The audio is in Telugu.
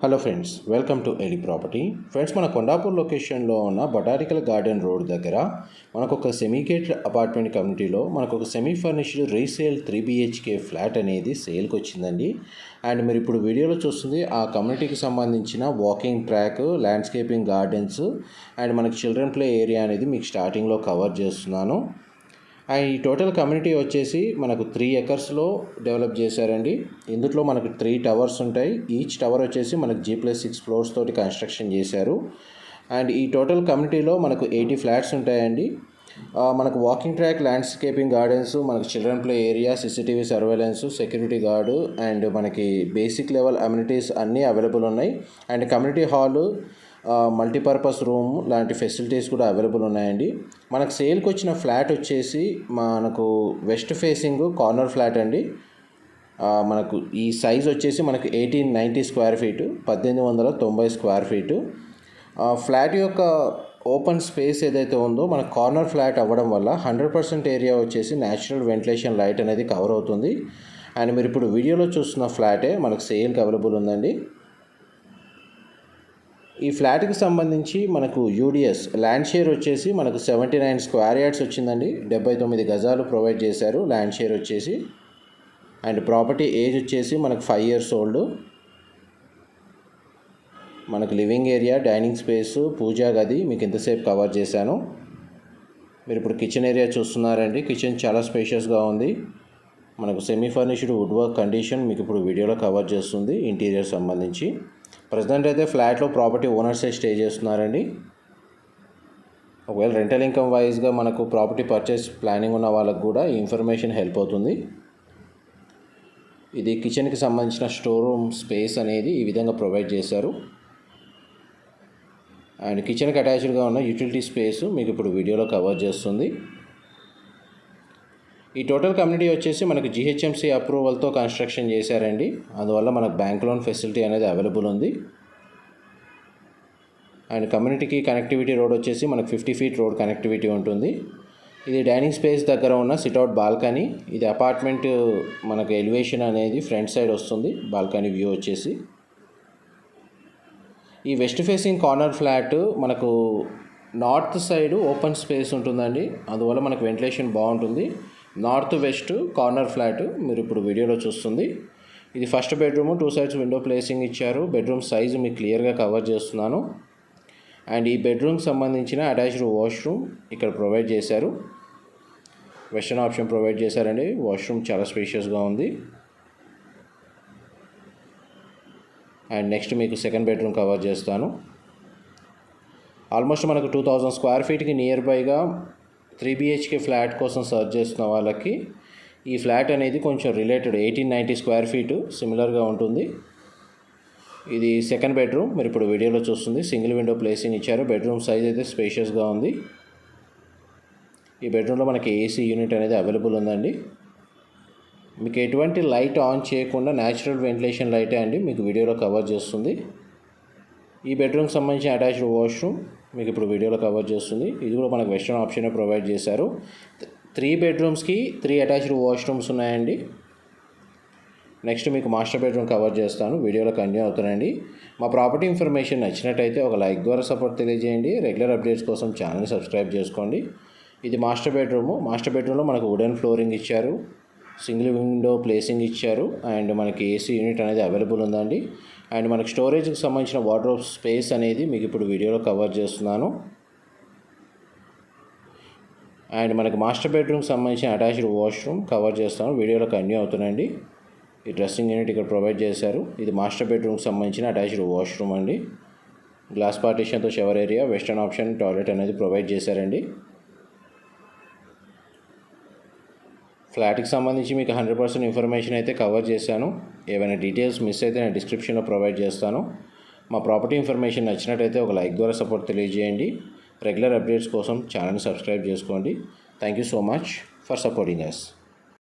హలో ఫ్రెండ్స్ వెల్కమ్ టు ఎలి ప్రాపర్టీ ఫ్రెండ్స్ మన కొండాపూర్ లొకేషన్లో ఉన్న బొటానికల్ గార్డెన్ రోడ్ దగ్గర మనకు ఒక సెమీ గేట్ అపార్ట్మెంట్ కమ్యూనిటీలో మనకు ఒక semi furnished resale three BHK flat అనేది సేల్కి వచ్చిందండి అండ్ మీరు ఇప్పుడు వీడియోలో చూస్తుంది ఆ కమ్యూనిటీకి సంబంధించిన walking track landscaping gardens and మనకి చిల్డ్రన్ ప్లే ఏరియా అనేది మీకు స్టార్టింగ్లో కవర్ చేస్తున్నాను. ఈ టోటల్ కమ్యూనిటీ వచ్చేసి మనకు త్రీ ఎకర్స్లో డెవలప్ చేశారండి. ఇందులో మనకు త్రీ టవర్స్ ఉంటాయి. ఈచ్ టవర్ వచ్చేసి మనకు జీ ప్లస్ సిక్స్ ఫ్లోర్స్ తోటి కన్స్ట్రక్షన్ చేశారు. అండ్ ఈ టోటల్ కమ్యూనిటీలో మనకు ఎయిటీ ఫ్లాట్స్ ఉంటాయండి. మనకు వాకింగ్ ట్రాక్ ల్యాండ్స్కేపింగ్ గార్డెన్స్ మనకు children play area CCTV surveillance security guard and మనకి బేసిక్ లెవెల్ అమ్యూనిటీస్ అన్నీ అవైలబుల్ ఉన్నాయి. And community hall multipurpose room లాంటి ఫెసిలిటీస్ కూడా అవైలబుల్ ఉన్నాయండి. మనకు సేల్కి వచ్చిన ఫ్లాట్ వచ్చేసి మనకు వెస్ట్ ఫేసింగ్ కార్నర్ ఫ్లాట్ అండి. మనకు ఈ సైజ్ వచ్చేసి మనకు ఎయిటీన్ నైంటీ స్క్వేర్ ఫీటు పద్దెనిమిది వందల తొంభై స్క్వేర్ ఫీటు ఫ్లాట్ యొక్క ఓపెన్ స్పేస్ ఏదైతే ఉందో మన కార్నర్ ఫ్లాట్ అవ్వడం వల్ల హండ్రెడ్ పర్సెంట్ ఏరియా వచ్చేసి న్యాచురల్ వెంటిలేషన్ లైట్ అనేది కవర్ అవుతుంది. అండ్ మీరు ఇప్పుడు వీడియోలో చూస్తున్న ఫ్లాటే మనకు సేల్కి అవైలబుల్ ఉందండి. ఈ ఫ్లాట్కి సంబంధించి మనకు యూడిఎస్ ల్యాండ్ షేర్ వచ్చేసి మనకు సెవెంటీ నైన్ స్క్వేర్ యార్డ్స్ వచ్చిందండి. డెబ్బై తొమ్మిది గజాలు ప్రొవైడ్ చేశారు ల్యాండ్ షేర్ వచ్చేసి. అండ్ ప్రాపర్టీ ఏజ్ వచ్చేసి మనకు ఫైవ్ ఇయర్స్ ఓల్డ్. మనకు లివింగ్ ఏరియా డైనింగ్ స్పేస్ పూజా గది మీకు ఇంతసేపు కవర్ చేశాను. మీరు ఇప్పుడు కిచెన్ ఏరియా చూస్తున్నారండి. కిచెన్ చాలా స్పేషియస్గా ఉంది. మనకు semi furnished wood work condition మీకు ఇప్పుడు వీడియోలో కవర్ చేస్తుంది. ఇంటీరియర్ సంబంధించి. ప్రజెంట్ అయితే ఫ్లాట్లో ప్రాపర్టీ ఓనర్సే స్టే చేస్తున్నారండి. ఒకవేళ రెంటల్ ఇన్కమ్ వైజ్గా మనకు ప్రాపర్టీ పర్చేస్ ప్లానింగ్ ఉన్న వాళ్ళకు కూడా ఈ ఇన్ఫర్మేషన్ హెల్ప్ అవుతుంది. ఇది కిచెన్కి సంబంధించిన స్టోర్ రూమ్ స్పేస్ అనేది ఈ విధంగా ప్రొవైడ్ చేశారు. అండ్ కిచెన్కి అటాచ్డ్గా ఉన్న యూటిలిటీ స్పేస్ మీకు ఇప్పుడు వీడియోలో కవర్ చేస్తుంది. ఈ టోటల్ కమ్యూనిటీ వచ్చేసి మనకు జిహెచ్ఎంసీ అప్రూవల్తో కన్స్ట్రక్షన్ చేశారండి. అందువల్ల మనకు బ్యాంక్ లోన్ ఫెసిలిటీ అనేది అవైలబుల్ ఉంది. అండ్ కమ్యూనిటీకి కనెక్టివిటీ రోడ్ వచ్చేసి మనకు ఫిఫ్టీ ఫీట్ రోడ్ కనెక్టివిటీ ఉంటుంది. ఇది డైనింగ్ స్పేస్ దగ్గర ఉన్న సిట్అవుట్ బాల్కనీ. ఇది అపార్ట్మెంట్ మనకు ఎలివేషన్ అనేది ఫ్రంట్ సైడ్ వస్తుంది. బాల్కనీ వ్యూ వచ్చేసి. ఈ వెస్ట్ ఫేసింగ్ కార్నర్ ఫ్లాట్ మనకు నార్త్ సైడ్ ఓపెన్ స్పేస్ ఉంటుందండి. అందువల్ల మనకు వెంటిలేషన్ బాగుంటుంది. నార్త్ వెస్ట్ కార్నర్ ఫ్లాట్ మీరు ఇప్పుడు వీడియోలో చూస్తుంది. ఇది first bedroom two sides window placing ఇచ్చారు. బెడ్రూమ్ సైజ్ మీకు క్లియర్గా కవర్ చేస్తున్నాను. అండ్ ఈ బెడ్రూమ్కి సంబంధించిన అటాచ్డ్ వాష్రూమ్ ఇక్కడ ప్రొవైడ్ చేశారు. వెస్టర్న్ ఆప్షన్ ప్రొవైడ్ చేశారండి. వాష్రూమ్ చాలా స్పేషియస్గా ఉంది. అండ్ నెక్స్ట్ మీకు సెకండ్ బెడ్రూమ్ కవర్ చేస్తాను. ఆల్మోస్ట్ మనకు టూ థౌజండ్ స్క్వేర్ ఫీట్కి నియర్ బైగా త్రీ బిహెచ్కే ఫ్లాట్ కోసం సర్చ్ చేస్తున్న వాళ్ళకి ఈ ఫ్లాట్ అనేది కొంచెం related eighteen ninety square feet సిమిలర్గా ఉంటుంది. ఇది సెకండ్ బెడ్రూమ్. మీరు ఇప్పుడు వీడియోలో చూస్తుంది. సింగిల్ విండో ప్లేసింగ్ ఇచ్చారు. బెడ్రూమ్ సైజ్ అయితే స్పేషియస్గా ఉంది. ఈ బెడ్రూమ్లో మనకి ఏసీ యూనిట్ అనేది అవైలబుల్ ఉందండి. మీకు ఎటువంటి లైట్ ఆన్ చేయకుండా న్యాచురల్ వెంటిలేషన్ లైటే అండి. మీకు వీడియోలో కవర్ చేస్తుంది. ఈ బెడ్రూమ్కి సంబంధించిన అటాచ్డ్ వాష్రూమ్ మీకు ఇప్పుడు వీడియోలో కవర్ చేస్తుంది. ఇది కూడా మనకు వెస్ట్రన్ ఆప్షనే ప్రొవైడ్ చేశారు. త్రీ బెడ్రూమ్స్కి త్రీ అటాచ్డ్ వాష్రూమ్స్ ఉన్నాయండి. నెక్స్ట్ మీకు మాస్టర్ బెడ్రూమ్ కవర్ చేస్తాను. వీడియోలో కంటిన్యూ అవుతానండి. మా ప్రాపర్టీ ఇన్ఫర్మేషన్ నచ్చినట్టయితే ఒక లైక్ ద్వారా సపోర్ట్ తెలియజేయండి. రెగ్యులర్ అప్డేట్స్ కోసం ఛానల్ని సబ్స్క్రైబ్ చేసుకోండి. ఇది మాస్టర్ బెడ్రూము మాస్టర్ బెడ్రూమ్లో మనకు వుడెన్ ఫ్లోరింగ్ ఇచ్చారు. సింగిల్ విండో ప్లేసింగ్ ఇచ్చారు. అండ్ మనకి ఏసీ యూనిట్ అనేది అవైలబుల్ ఉందండి. అండ్ మనకి స్టోరేజ్కి సంబంధించిన వాటర్ స్పేస్ అనేది మీకు ఇప్పుడు వీడియోలో కవర్ చేస్తున్నాను. అండ్ మనకి మాస్టర్ బెడ్రూమ్కి సంబంధించిన అటాచ్డ్ వాష్రూమ్ కవర్ చేస్తాను. వీడియోలో కంటిన్యూ అవుతున్నాయండి. ఈ డ్రెస్సింగ్ యూనిట్ ఇక్కడ ప్రొవైడ్ చేశారు. ఇది మాస్టర్ బెడ్రూమ్కి సంబంధించిన అటాచ్డ్ వాష్రూమ్ అండి. Glass పార్టీషన్తో shower area western option toilet అనేది ప్రొవైడ్ చేశారండి. ఫ్లాట్కి సంబంధించి మీకు హండ్రెడ్ పర్సెంట్ ఇన్ఫర్మేషన్ అయితే కవర్ చేశాను. ఏమైనా డీటెయిల్స్ మిస్ అయితే నేను డిస్క్రిప్షన్లో ప్రొవైడ్ చేస్తాను. మా ప్రాపర్టీ ఇన్ఫర్మేషన్ నచ్చినట్టయితే ఒక లైక్ ద్వారా సపోర్ట్ తెలియజేయండి. రెగ్యులర్ అప్డేట్స్ కోసం ఛానల్ని సబ్స్క్రైబ్ చేసుకోండి. Thank you so much for supporting us